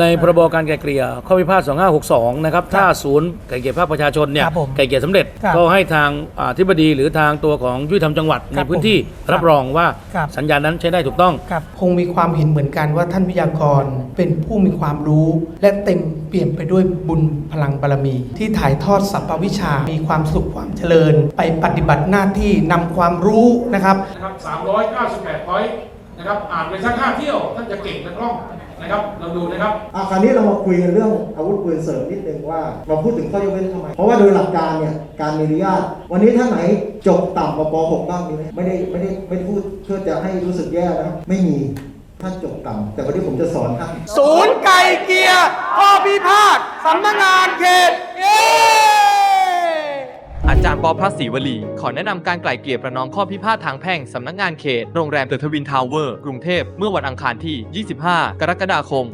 ในพรบการไกลเกลี่ยข้อพิพาท2562 นะครับ ถ้าศูนย์ไกลเกลี่ยภาคประชาชนเนี่ยครับผมไกลเกลี่ยสำเร็จครับก็ให้ทางอ่าอธิบดีหรือทางตัวของยุติธรรมจังหวัดคในรับพื้นที่ผมรับรองว่าครับ สัญญานั้นใช้ได้ถูกต้องครับคงมีความเห็นเหมือนกันว่าท่านวิทยากรเป็นผู้มีความรู้ และเต็มเปี่ยมไปด้วยบุญพลังบารมี ที่ถ่ายทอดสัพพวิชา มีความสุขความเจริญ ไปปฏิบัติหน้าที่นำความรู้นะครับ นะครับ398พอยต์นะครับ อ่านไปสักห้าเที่ยว ท่านจะเก่งและคล่อง นะครับเราดูนะครับอาคราวนี้เรามาคุยกันเรื่องอาวุธปืนเสริมนิดนึงว่าเราพูดถึงข้อยกเว้นทำไม เพราะว่าโดยหลักการเนี่ยการมีอนุญาต วันนี้ท่านไหนจบต่ำกว่าป .6 บ้างมีไหมไม่ได้ไม่ได้ไม่ได้พูดเพื่อจะให้รู้สึกแย่นะครับไม่มีท่านจบต่ำแต่วันนี้ผมจะสอนท่านศูนย์ไก่เกียร์ข้อพิพาทสำนักงานเขตเย้ อาจารย์ปอพระศรีวลี ขอแนะนำการไกล่เกลี่ยประนอมข้อพิพาททางแพ่งสำนักงานเขต โรงแรมเดอะทวินทาวเวอร์ กรุงเทพ เมื่อวันอังคารที่ 25 กรกฎาคม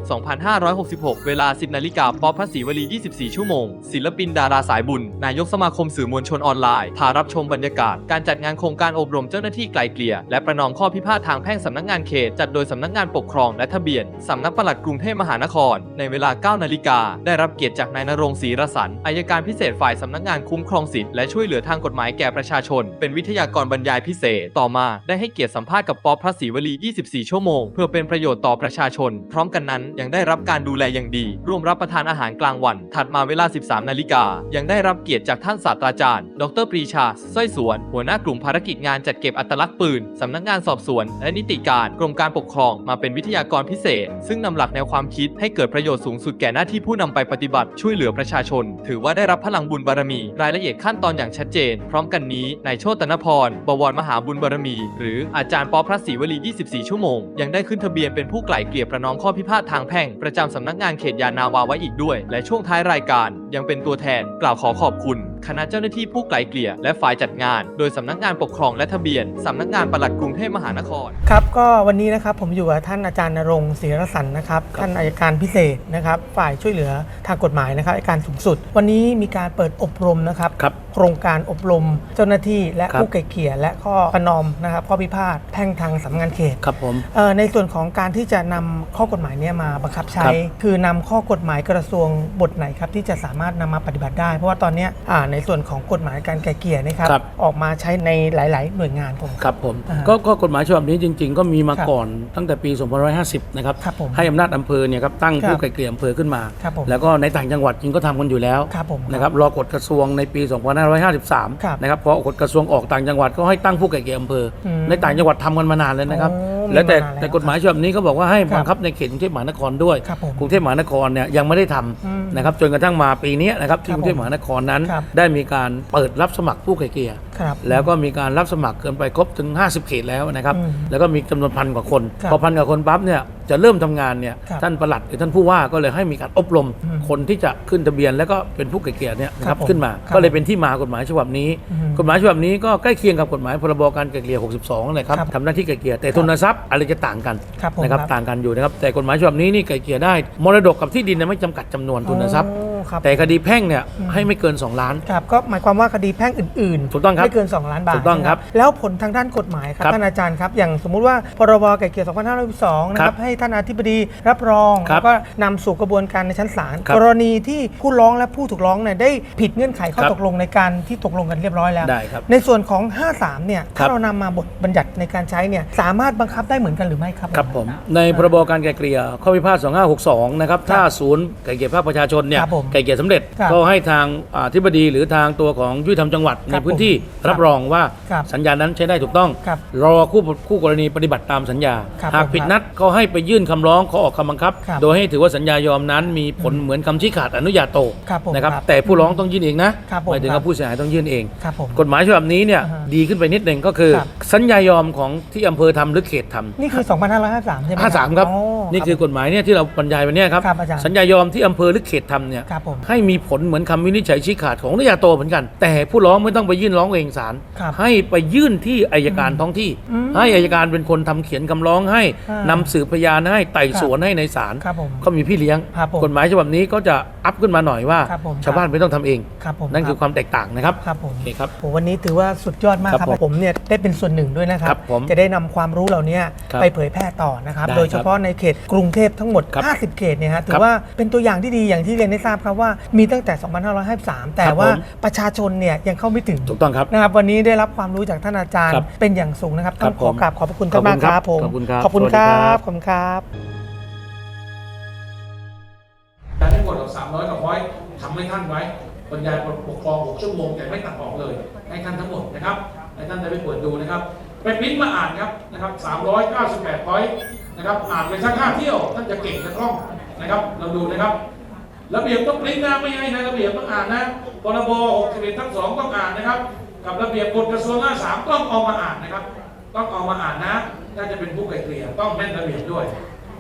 2566 เวลา 10 นาฬิกาปอพระศรีวลี 24 ชั่วโมง ศิลปินดาราสายบุญ นายกสมาคมสื่อมวลชนออนไลน์พารับชมบรรยากาศ การจัดงานโครงการอบรมเจ้าหน้าที่ไกล่เกลี่ย และประนอมข้อพิพาททางแพ่งสำนักงานเขต จัดโดยสำนักงานปกครองและทะเบียนสำนักปลัดกรุงเทพมหานคร ในเวลา 9 นาฬิกาได้รับเกียรติจากนายนรงศรีรสันอายการพิเศษฝ่ายสำนักงานคุ้มครองสิทธิและช่วยเหลือทางกฎหมายแก่ประชาชน เป็นวิทยากรบรรยายพิเศษ ต่อมาได้ให้เกียรติสัมภาษณ์กับปอพระศรีวลี 24 ชั่วโมง เพื่อเป็นประโยชน์ต่อประชาชน พร้อมกันนั้นยังได้รับการดูแลอย่างดี ร่วมรับประทานอาหารกลางวัน ถัดมาเวลา 13 นาฬิกา ยังได้รับเกียรติจากท่านศาสตราจารย์ ดรปรีชาสร้อยสวน หัวหน้ากลุ่มภารกิจงานจัดเก็บอัตลักษณ์ปืนสำนักงานสอบสวน และนิติการกรมการปกครองมาเป็นวิทยากรพิเศษ ซึ่งนำหลักแนวความคิดให้เกิดประโยชน์สูงสุดแก่หน้าที่ผู้นำไปปฏิบัติช่วยเหลือประชาชน ถือว่าได้รับพลังบุญบารมี รายละเอียดขั้นตอนอย่างชัดเจน พร้อมกันนี้นายโชตนพร บวรมหาบุญบารมี หรืออาจารย์ปอพระศรีวลี 24 ชั่วโมง ยังได้ขึ้นทะเบียนเป็นผู้ไกล่เกลี่ยประนอมข้อพิพาททางแพ่ง ประจำสำนักงานเขตยานาวาไว้อีกด้วย และช่วงท้ายรายการ ยังเป็นตัวแทนกล่าวขอขอบคุณ คณะเจ้าหน้าที่ผู้ไกล่เกลี่ยและฝ่ายจัดงาน โดยสำนักงานปกครองและทะเบียนสำนักงานปลัดกรุงเทพมหานคร ครับก็วันนี้นะครับผมอยู่กับท่านอาจารย์นรงค์ศรีรสันนะครับท่านอายการพิเศษนะครับฝ่ายช่วยเหลือทางกฎหมายนะครับอัยการสูงสุด วันนี้มีการเปิดอบรมนะครับครับโครงการอบรมเจ้าหน้าที่และครับผู้ไกล่เกลี่ยและข้อประนอมนะครับข้อพิพาทแพ่งทางสำนักงานเขตครับผมเอ่อในส่วนของการที่จะนำข้อกฎหมายเนี้มาบังคับใช้ครับคือนำข้อกฎหมายกระทรวงบทไหนครับที่จะสามารถนำมาปฏิบัติได้ เพราะว่าตอนเนี้ยอ่าในส่วนของกฎหมายการไกล่เกลี่ยนะครับครับ ออกมาใช้ในหลาย ๆ หน่วยงานผมครับผมอ่าฮะก็ก็กฎหมายฉบับนี้จริง ๆ ก็มีมาครับก่อนตั้งแต่ปี 2550 นะครับครับผมให้อำนาจอำเภอเนี่ยครับตั้งครับผู้ไกลเกลี่ยอำเภอขึ้นมาครับผมแล้วก็ในต่างจังหวัดจริงก็ทำกันอยู่แล้วครับผมนะครับรอกฎกระทรวงในปี 2553ครับนะครับพอกฎกระทรวงออกต่างจังหวัดก็ให้ตั้งผู้ไกลเกลี่ยอำเภออมในต่างจังหวัดทำกันมานานเลยนะครับ โอ้แล้วแต่มีมานานแล้วแต่กฎหมายฉบับนี้ก็บอกว่าให้ครับบังคับในเขตกรุงเทพมหานครด้วยครับผมกรุงเทพมหานครเนี่ยยังไม่ได้ทอืมำนะครับจนกระทั่งมาปีนี้นะครับที่ครับกรุงเทพมหานครนั้น ครับ ได้มีการเปิดรับสมัครผู้ไกลเกลี่ยครับแล้วก็มีการรับสมัครเกินไปครบถึง 50 เขตแล้วนะครับอืมแล้วก็มีจำนวนพันกว่าคนครับพอพันกว่าคนปั๊บเนี่ยจะเริ่มทำงานเนี่ยครับท่านประหลัดหรือท่านผู้ว่าก็เลยให้มีการอบรมอืมคนที่จะขึ้นทะเบียน แล้วก็เป็นผู้ไกลเกลี่ยเนี่ยนะคครัรับบผมขึ้นมาครับก็เลยเป็นที่มากฎหมายฉบับนี้อืมกฎหมายฉบับนี้ก็ใกล้เคียงกับกฎหมายพรบการไกลเกลี่ย62เลยครับครับทำหน้าที่ไกลเกลี่ยแต่ทุนทรัพย์อะไรจะต่างกันครับผมนะครับครับต่างกันอยู่นะครับแต่กฎหมายฉบับนี้นี่ไกลเกลี่ยได้มรดกกับที่ดินเนี่ยไม่จำกัดจำนวนทุนทรัพย์โอ้ ครับ แต่คดีแพ่งเนี่ยอืมให้ไม่เกิน 2 ล้าน ครับก็หมายความว่าคดีแพ่งอื่นๆถูกต้องครับไม่เกิน 2 ล้านบาทถูกต้องครับนะแล้วผลทางด้านกฎหมายครับครับท่านอาจารย์ครับ อย่างสมมุติว่าพรบไก่เกลี่ย2512นะคครัรับบให้ท่านอธิบดีรับรองครับแล้วก็นำสู่กระบวนการในชั้นศาลครับกรณีที่ผู้ร้องและผู้ถูกร้องเนี่ยได้ผิดเงื่อนไขข้อครับตกลงในการที่ตกลงกันเรียบร้อยแล้วได้ครับในส่วนของ 53 เนี่ยครัถ้าบเรานำมาบทบัญญัติในการใช้เนี่ยสามารถบังคับได้เหมือนกันหรือไม่ครับครับผมในพรบการไกลเกลี่ยข้อพิพาท2562นะครับถ้าศูนย์ไกลเกลี่ยภาคประชาชนเนี่ยครับผมไกลเกลี่ยสำเร็จครับก็ให้ทางอ่าอธิบดีหรือทางตัวของยุติธรรมจังหวัดคในรับพื้นที่ผมรับรองว่าครับสัญญานั้นใช้ได้ถูกต้อง ครับรอคู่คู่กรณีปฏิบัติตามสัญญา ครับหากผมผิดครับนัดก็ให้ไปยื่นคำร้องขอออกคำบังคับ ครับโดยให้ถือว่าสัญญายอมนั้นมีผลเหมือนคำชี้ขาดอนุญาโตครับผมนะครับครับแต่ผู้ร้องต้องยื่นเองนะครับผมหมายถึงครัว่าบ ผู้เสียหายต้องยื่นเอง ครับผม กฎหมายฉบับนี้เนี่ยอ่าฮะดีขึ้นไปนิดหนึ่งก็คือ ครับ สัญญายอมของที่อำเภอทำหรือเขตทำ นี่คือ 2553 ใช่ไหม53 ครับ อ๋อ นี่คือกฎหมายเนี่ยที่เราบรรยายไปเนี่ยครับ ครับอาจารย์สัญญายอมที่อำเภอหรือเขตทำเนี่ยครับครับผมให้มีผลเหมือนคำวินิจฉัยชี้ขาดของนิยาโตเหมือนกัน แต่ผู้ร้องไม่ต้องไปยื่นร้องเองศาลครับให้ไปยื่นที่อายการท้องที่ อืมให้อายการเป็นคนทำเขียนคำร้องให้อ่านำสืบพยานให้ไต่สวนให้ในศาลครับผมก็มีพี่เลี้ยง ครับผมกฎหมายฉบับนี้ก็จะอัพขึ้นมาหน่อยว่า ครับผมชาวบ้านไม่ต้องทำเอง ครับผมนั่นคือความแตกต่างนะครับครับผม โอเคครับโหวันนี้ถือว่าสุดยอดมากครับครับผมผมเนี่ยได้เป็นส่วนหนึ่งด้วยนะครับครับผมจะได้นำความรู้เหล่านี้ครับไปเผยแพร่ต่อนะครับ ได้โดยเฉพาะในเขตกรุงเทพทั้งหมด ครับ50 เขตเนี่ยฮะถืครัอบว่าเป็นตัวอย่างที่ดีอย่างที่เรียนได้ทราบครับว่ามีตั้งแต่ 2553 แต่ครับว่าผมประชาชนเนี่ยยังเข้าไม่ถึงถูกต้องครับนะครับ วันนี้ได้รับความรู้จากท่านอาจารย์ครับเป็นอย่างสูงนะครับต้องครับขอกราบขอบพระคุณท่านมากขอบคุณคครัรับบผมขอบคุณครับขอบคุณสวัสคดีรัครับ บขอบคุณครับ การได้กดออก300กับร้อยทำให้ท่านไว้บรรยายบทปกครอง6ชั่วโมงแต่ไม่ตัดออกเลย ให้ท่านทั้งหมดนะครับ ให้ท่านได้ไปเปิดดูนะครับ ไปปริ้นมาอ่านครับนะครับ398พอยต์นะครับ อ่านไปสักห้าเที่ยว ท่านจะเก่งจะคล่องนะครับ เราดูนะครับ ระเบียบต้องปริ้นนะไม่ให้นะระเบียบต้องอ่านนะพรบ61ทั้งสองต้องอ่านนะครับ กับระเบียบกฎกระทรวง53ต้องเอามาอ่านนะครับ ต้องเอามาอ่านนะถ้าจะเป็นผู้ไกลเกลี่ยต้องแม่นระเบียบด้วย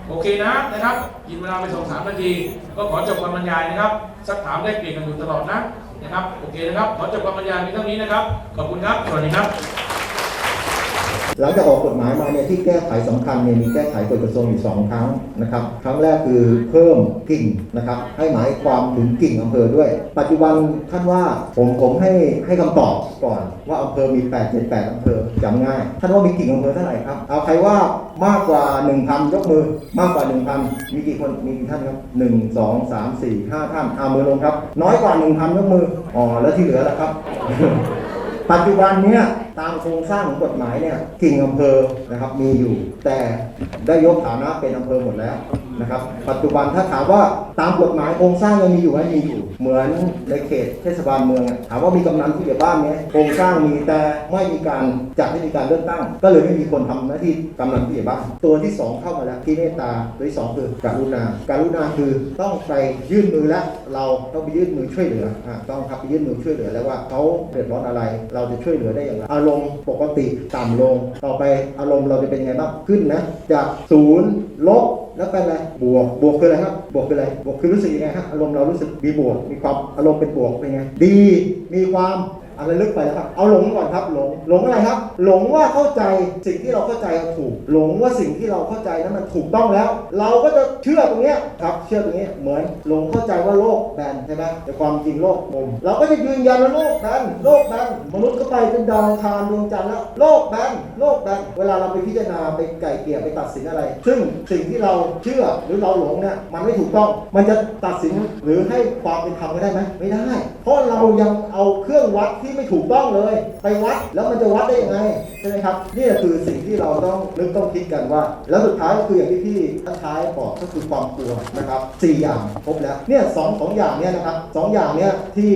โอเคนะนะครับกินเวลาไปสองสามนาที ก็ขอจบการบรรยายนะครับ สักถามได้เปลี่ยนกันอยู่ตลอดนะนะครับ โอเคนะครับ ขอจบการบรรยายเพียงเท่านี้นะครับ ขอบคุณครับ สวัสดีครับ หลังจากออกกฎหมายมาเนี่ยที่แก้ไขสำคัญเนี่ยมีแก้ไขกฎกระทรวงอยู่สองครั้งนะครับครั้งแรกคือเพิ่มกิ่งนะครับให้หมายความถึงกิ่งอำเภอด้วย ปัจจุบันท่านว่าผมผมให้ให้คำตอบก่อน ว่าอำเภอมี 8 7 8อำเภอจำง่าย ท่านว่ามีกิ่งอำเภอเท่าไหร่ครับเอาใครว่ามากกว่า 1,000 ยกมือมากกว่า 1,000 มีกี่คนมีกี่ท่านครับ 1 2 3 4 5 ท่านเอามือลงครับ น้อยกว่า 1,000 ยกมืออ๋อแล้วที่เหลือล่ะครับ ปัจจุบันเนี้ย ตามโครงสร้างของกฎหมายเนี่ยกิ่งอำเภอนะครับมีอยู่ แต่ได้ยกฐานะเป็นอำเภอหมดแล้ว นะครับ ปัจจุบันถ้าถามว่าตามกฎหมายโครงสร้างยังมีอยู่ไหมมีอยู่ เหมือนในเขตเทศบาลเมืองอะถามว่ามีกำนันผู้ใหญ่บ้านไหมโครงสร้างมีแต่ไม่มีการจัดให้มีการเลือกตั้ง ก็เลยไม่มีคนทำหน้าที่กำนันผู้ใหญ่บ้านตัวที่สองเข้ามาแล้วที่เมตตาตัวที่สองคือการุณาการุณาคือต้องไปยื่นมือแล้วเราต้องไปยื่นมือช่วยเหลืออะต้องครับไปยื่นมือช่วยเหลือแล้วว่าเขาเดือดร้อนอะไร เราจะช่วยเหลือได้อย่างไรอารมณ์ปกติต่ำลง ต่อไปอารมณ์เราจะเป็นไงบ้างขึ้นนะจากศูนย์ลบ แล้วเป็นอะไรบวกบวกคืออะไรครับบวกคืออะไรบวกคือรู้สึกยังไงฮะอารมณ์เรารู้สึกมีบวกมีความอารมณ์เป็นบวกเป็นไงดีมีความ อะไรลึกไปแล้วครับ เอาหลงก่อนครับหลงหลงอะไรครับ หลงว่าเข้าใจสิ่งที่เราเข้าใจถูก หลงว่าสิ่งที่เราเข้าใจนั้นมันถูกต้องแล้ว เราก็จะเชื่อตรงนี้ครับเชื่อตรงนี้เหมือนหลงเข้าใจว่าโลกแบนใช่ไหมแต่ความจริงโลกกลมเราก็จะยืนยันว่าโลกแบนโลกแบนมนุษย์ก็ไปเป็นดาวคารดวงจันทร์แล้ว โลกแบนโลกแบนเวลาเราไปพิจารณาไปไก่เกลี่ยไปตัดสินอะไร ซึ่งสิ่งที่เราเชื่อหรือเราหลงเนี่ยมันไม่ถูกต้อง มันจะตัดสินหรือให้ความเป็นธรรมก็ได้ไหมไม่ได้ เพราะเรายังเอาเครื่องวัดที่ไม่ถูกต้องเลย ไปวัดแล้วมันจะวัดได้ยังไงใช่ไหมครับนี่คือสิ่งที่เราต้องนึกต้องคิดกันว่า แล้วสุดท้ายก็คืออย่างที่พี่ท่านท้ายบอกก็คือความกลัวนะครับสี่อย่างครบแล้วเนี่ยสองสองอย่างเนี่ยนะครับสองอย่างเนี่ยที่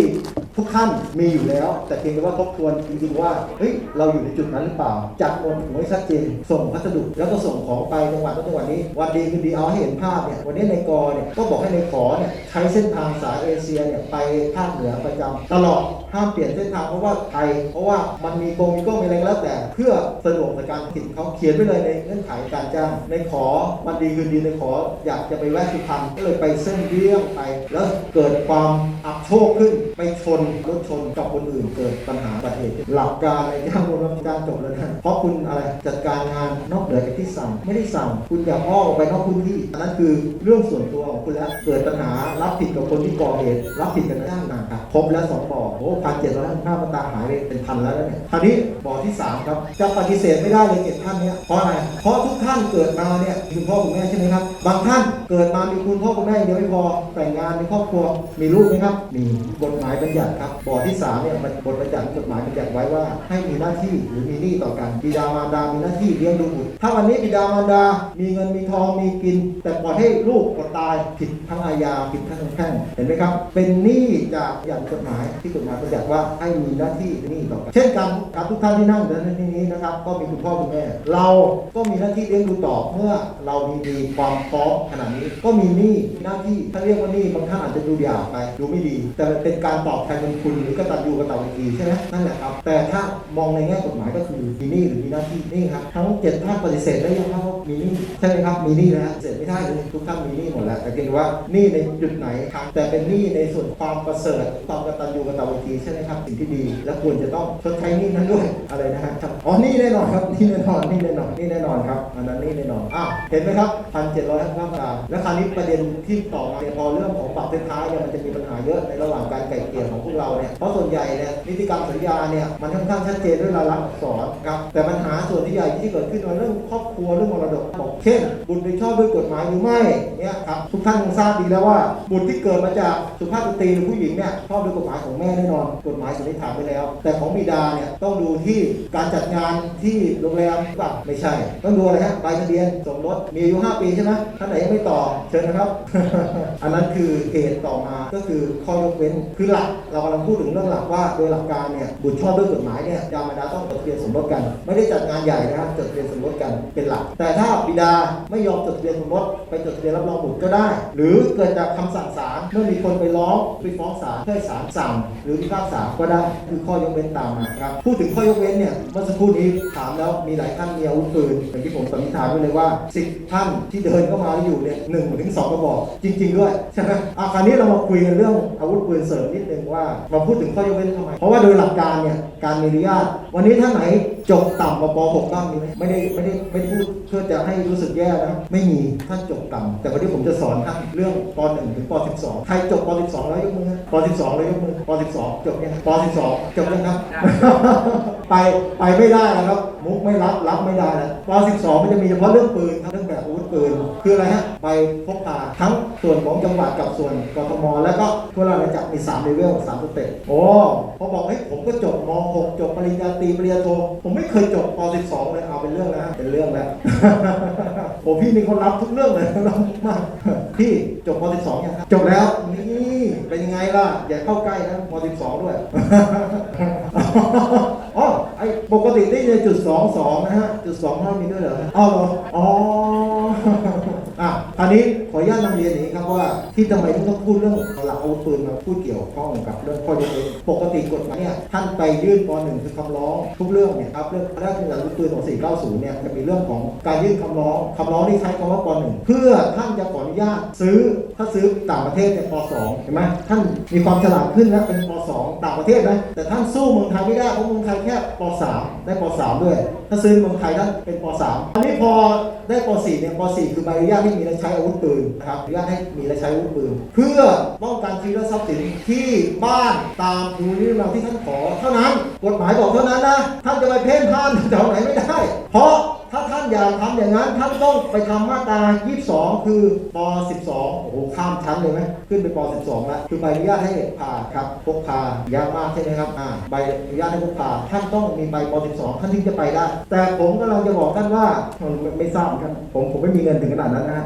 ทุกท่านมีอยู่แล้ว แต่เพียงแต่ว่าทบทวนจริงๆว่าเฮ้ยเราอยู่ในจุดนั้นหรือเปล่า จัดหมวดหมู่ให้ชัดเจน ส่งพัสดุแล้วก็ส่งของไปจังหวัดนั้นจังหวัดนี้ วันดีคือดีเอาให้เห็นภาพเนี่ยวันนี้ในกอเนี่ยก็บอกให้ในขอเนี่ยใช้เส้นทางสายเอเชียเนี่ยไปภาคเหนือประจำตลอดห้ามเปลี่ยนเส้นทางเพราะว่าไทยเพราะว่ามันมีโกงมีโก้องมีอะไรก็แล้วแต่ เพื่อสะดวกในการผิดเขาเขียนไว้เลยในเงื่อนไขการจ้างในขอวันดีคืนดีในขออยากจะไปแวะสุพรรณก็เลยไปเส้นเลี่ยงไป แล้วเกิดความอับโชคขึ้นไปชนรถชนกับคนอื่นเกิดปัญหาบัติเหตุหลักการในจ้างรวมการจบแล้วนะเพราะคุณอะไรจัดการงานนอกเหนือจากที่สั่งไม่ได้สั่ง คุณอย่าอ้ออกไปนอกพื้นที่อันนั้นคือเรื่องส่วนตัวของคุณแล้วเกิดปัญหารับผิดกับคนที่ก่อเหตุรับผิดกันจ้างงานครับครบแล้วสองบ่อโอ้พันเจ็ดร้อยห้ามาตราหายไปเป็นพันแล้วเนี่ยคราวนี้บ่อที่สามครับจะปฏิเสธไม่ได้เลยเจ็ดท่านเนี้ยเพราะอะไรเพราะทุกท่านเกิดมาเนี่ยมีคุณพ่อคุณแม่ใช่ไหมครับ บางท่านเกิดมามีคุณพ่อคุณแม่เดียวไม่พอแต่งงานมีครอบครัวมีลูกไหมครับมีกฎหมายบัญญัติครับบ่อที่สามเนี่ยมันบทบัญญัติกฎหมายบัญญัติไว้ว่า ให้มีหน้าที่หรือมีหนี้ต่อกันบิดามารดา มีหน้าที่เลี้ยงดูบุตรถ้าวันนี้บิดามารดา มีเงินมีทองมีกิน แต่ปล่อยให้ลูกอดตายผิดทั้งอาญาผิดทั้งแพ่งเห็นไหมครับ เป็นหนี้จากอย่างกฎหมายที่กฎหมายบัญญัติว่าให้มีหน้าที่นี้ต่อกันเช่นกันครับทุกท่านที่นั่งอยู่ในที่นี้นะครับ ก็มีคุณพ่อคุณแม่ เราก็มีหน้าที่เลี้ยงดูต่อเมื่อเรามีมีความพร้อมขนาดนี้ ก็มีหนี้หน้าที่ถ้าเรียกว่าหนี้บางท่านอาจจะดูหยาบไปดูไม่ดี แต่เป็นการตอบแทนบุญคุณหรือกตัญญูกตเวทีใช่ไหมนั่นแหละครับ แต่ถ้ามองในแง่กฎหมายก็คือมีหนี้หรือมีหน้าที่นี่ครับทั้งเจ็ดท่านปฏิเสธได้ยังครับมีหนี้ใช่ไหมครับมีหนี้นะฮะปฏิเสธไม่ได้เลยทุกท่านมีหนี้หมดแล้วแต่เพียงว่าหนี้ในจุดไหนครับแต่เป็นหนี้ในส่วนความประเสริฐความกตัญญูกตเวทีใช่ไหมครับสิ่งที่ดี และควรจะต้องชดใช้หนี้นั้นด้วยอะไรนะฮะครับอ๋อนี่แน่นอนครับนี่แน่นอนนี่แน่นอนนี่แน่นอนครับอันนั้นนี่แน่นอนอ้าวเห็นไหมครับพันเจ็ดร้อยห้าสิบาทแล้วคราวนี้ประเด็นที่ต่อมาพอเรื่องของปรับเส้นท้ายเนี่ยมันจะมีปัญหาเยอะในระหว่างการไก่เกลี่ย เราเนี่ยเพราะส่วนใหญ่เนี่ยนิติกรรมสัญญาเนี่ยมันค่อนข้างชัดเจนด้วยลายลักษณ์อักษรครับแต่ปัญหาส่วนที่ใหญ่ที่เกิดขึ้นในเรื่องครอบครัวเรื่องมรดกบอกเช่น บุตรไปชอบด้วยกฎหมายหรือไม่เนี่ยครับทุกท่านคงทราบดีแล้วว่า บุตรที่เกิดมาจากสุภาพสตรีหรือผู้หญิงเนี่ยชอบด้วยกฎหมายของแม่แน่นอน กฎหมายสันนิษฐานไปแล้ว แต่ของบิดาเนี่ยต้องดูที่การจัดงานที่โรงแรมหรือเปล่าไม่ใช่ ต้องดูอะไรฮะใบทะเบียนสมรสมีอายุ 5 ปีใช่ไหมท่านไหนยังไม่ต่อเชิญนะครับ อันนั้นคือเหตุต่อมาก็คือข้อยกเว้นคือหลักเรากำลังพูดถึงเรื่องหลักว่าโดยหลักการเนี่ยบุตรชอบด้วยกฎหมายเนี่ยยามารดาต้องจดทะเบียนสมรสกัน ไม่ได้จัดงานใหญ่นะครับจดทะเบียนสมรสกันเป็นหลัก แต่ถ้าบิดาไม่ยอมจดทะเบียนสมรสไปจดทะเบียนรับรองบุตรก็ได้ หรือเกิดจากคำสั่งศาลเมื่อมีคนไปร้องไปฟ้องศาลเพื่อศาลสั่งหรือพิพากษาก็ได้คือข้อยกเว้นตามมาครับพูดถึงข้อยกเว้นเนี่ยเมื่อสักครู่นี้ถามแล้วมีหลายท่านมีอาวุธปืนอย่างที่ผมสันนิษฐานไว้เลยว่าสิบท่านที่เดินเข้ามาอยู่เนี่ยหนึ่งถึงสองกระบอกจริง ๆ ด้วยใช่ไหมอาคราวนี้เรามาคุยกันเรื่องอาวุธปืนเสริมนิดนึงว่ามาพูดถึงข้อยกเว้นทำไม เพราะว่าโดยหลักการเนี่ยการมีอนุญาต วันนี้ท่านไหน จบต่ำกว่าป .6 บ้างมีไหมไม่ได้ไม่ได้ไม่ได้พูดเพื่อจะให้รู้สึกแย่นะไม่มีท่านจบต่ำแต่วันนี้ผมจะสอนท่านเรื่องป .1 ถึงป .12 ใครจบป .12 แล้วยกมือฮะป .12 แล้วยกมือป .12 จบยังป .12 จบยังครับ ไปไปไม่ได้นะครับ มุกไม่รับรับไม่ได้แล้วป .12 มันจะมีเฉพาะเรื่องปืนครับเรื่องแบบอาวุธปืนคืออะไรฮะไปพกพาทั้งส่วนของจังหวัดกับส่วนกทมแล้วก็ทั่วราชอาณาจักรมี3เลเวล3สเต็ปโอ้พอบอกเฮ้ยผมก็จบม .6 จบปริญญาตรีปริญญาโทผมไม่เคยจบป .12 เลยเอาเป็นเรื่องแล้วฮะเป็นเรื่องแล้วโอ้พี่มีคนรับทุกเรื่องเลยรับมากพี่จบป .12 ยังครับจบแล้วนี่เป็นยังไงล่ะ อย่าเข้าใกล้นะป .12 ด้วยอ๋อไอปกติได้เลยจุดสองสองนะฮะจุดสองห้ามีด้วยเหรออ๋อเหรออ๋ออะคราวนี้ ออนุญาตนำเรียนอย่างนี้ครับว่าที่ทำไมต้องพูดเรื่องหลักอาวุธปืนมาพูดเกี่ยวข้องกับเรื่องข้อยกเว้นปกติกฎหมายเนี่ยท่านไปยื่นป .1 คือคำร้องทุกเรื่องเนี่ยครับเรื่องพระราชบัญญัติอาวุธปืนของ490เนี่ยจะมีเรื่องของการยื่นคำร้องคำร้องที่ใช้คำว่าป .1 เพื่อท่านจะขออนุญาตซื้อถ้าซื้อต่างประเทศเนี่ยป .2 เห็นไหมท่านมีความฉลาดขึ้นแล้วเป็นป .2 ต่างประเทศนะแต่ท่านสู้เมืองไทยไม่ได้เพราะเมืองไทยแค่ป .3 ได้ป .3 ด้วยถ้าซื้อเมืองไทยท่านเป็นป .3 อันนี้พอได้ป .4 เนี่ยป .4 คือใบอนุญาตให้มีใช้อาวุธปืนนะครับอนุญาตให้มีและใช้อาวุธปืน เพื่อป้องกันชีวิตและทรัพย์สินที่บ้านตามภูมิลำเนาที่ท่านขอเท่านั้น กฎหมายบอกเท่านั้นนะท่านจะไปเพ่นพ่านแถวไหนไม่ได้ เพราะ ถ้าท่านอยากทำอย่างนั้นท่านต้องไปทำมาตรา 22 คือป 12 โอ้โหข้ามชั้นเลยไหมขึ้นไปป 12 แล้ว คือใบอนุญาตให้พาครับพกพายากมากใช่ไหมครับอ่าใบอนุญาตให้พกพาท่านต้องมีใบป 12 ท่านถึงจะไปได้ แต่ผมกำลังจะบอกท่านว่าไม่ไม่ทราบเหมือนกันผมผมไม่มีเงินถึงขนาดนั้นนะ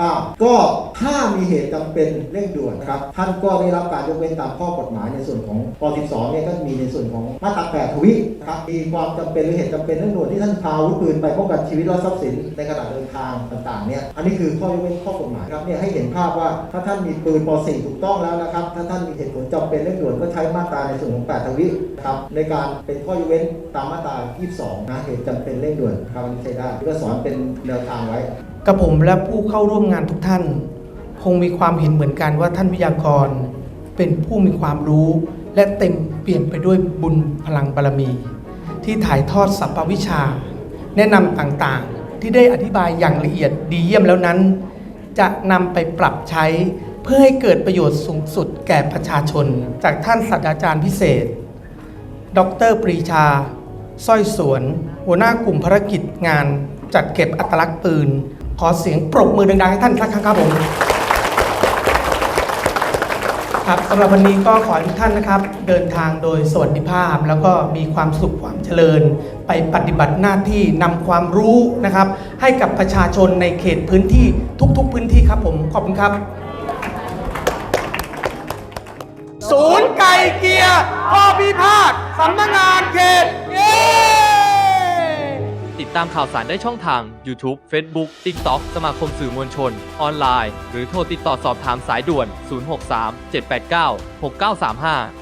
อ่าก็ถ้ามีเหตุจำเป็นเร่งด่วนครับท่านก็ได้รับการยกเว้นตามข้อกฎหมายในส่วนของป 12 เนี่ยก็มีในส่วนของมาตรา 8 ทวิครับมีความจำเป็นหรือเหตุจำเป็นเร่งด่วนที่ท่านพาอาวุธปืนไปป้องกันชีวิตและทรัพย์สินในขณะเดินทางต่างๆเนี่ยอันนี้คือข้อยกเว้นข้อกฎหมายครับเนี่ยให้เห็นภาพว่าถ้าท่านมีปืนป .4 ถูกต้องแล้วนะครับ ถ้าท่านมีเหตุผลจำเป็นเร่งด่วนก็ใช้มาตราในส่วนของ8ทวิครับในการเป็นข้อยกเว้นตามมาตรา 22 นะเหตุจำเป็นเร่งด่วนครับอันใช้ได้ก็สอนเป็นแนวทางไว้กับผมและผู้เข้าร่วมงานทุกท่าน คงมีความเห็นเหมือนกันว่าท่านวิทยากร เป็นผู้มีความรู้ และเต็มเปี่ยมไปด้วยบุญพลังบารมี ที่ถ่ายทอดสัพพวิชา แนะนำต่างๆ ที่ได้อธิบายอย่างละเอียดดีเยี่ยมแล้วนั้น จะนำไปปรับใช้เพื่อให้เกิดประโยชน์สูงสุดแก่ประชาชน จากท่านศาสตราจารย์พิเศษ ดรปรีชาสร้อยสวน หัวหน้ากลุ่มภารกิจงาน จัดเก็บอัตลักษณ์ปืน ขอเสียงปรบมือดังๆให้ท่านสักครั้งครับผม ครับสำหรับวันนี้ก็ขอให้ทุกท่านนะครับ เดินทางโดยสวัสดิภาพ แล้วก็มีความสุขความเจริญ ไปปฏิบัติหน้าที่นำความรู้นะครับ ให้กับประชาชนในเขตพื้นที่ทุกๆ พื้นที่ครับผมขอบคุณครับ ศูนย์ไก่เกียร์ข้อพิพาทสำนักงานเขตเย้ ติดตามข่าวสารได้ช่องทาง YouTube Facebook TikTok สมาคมสื่อมวลชน ออนไลน์ หรือโทรติดต่อสอบถามสายด่วน 063 789 6935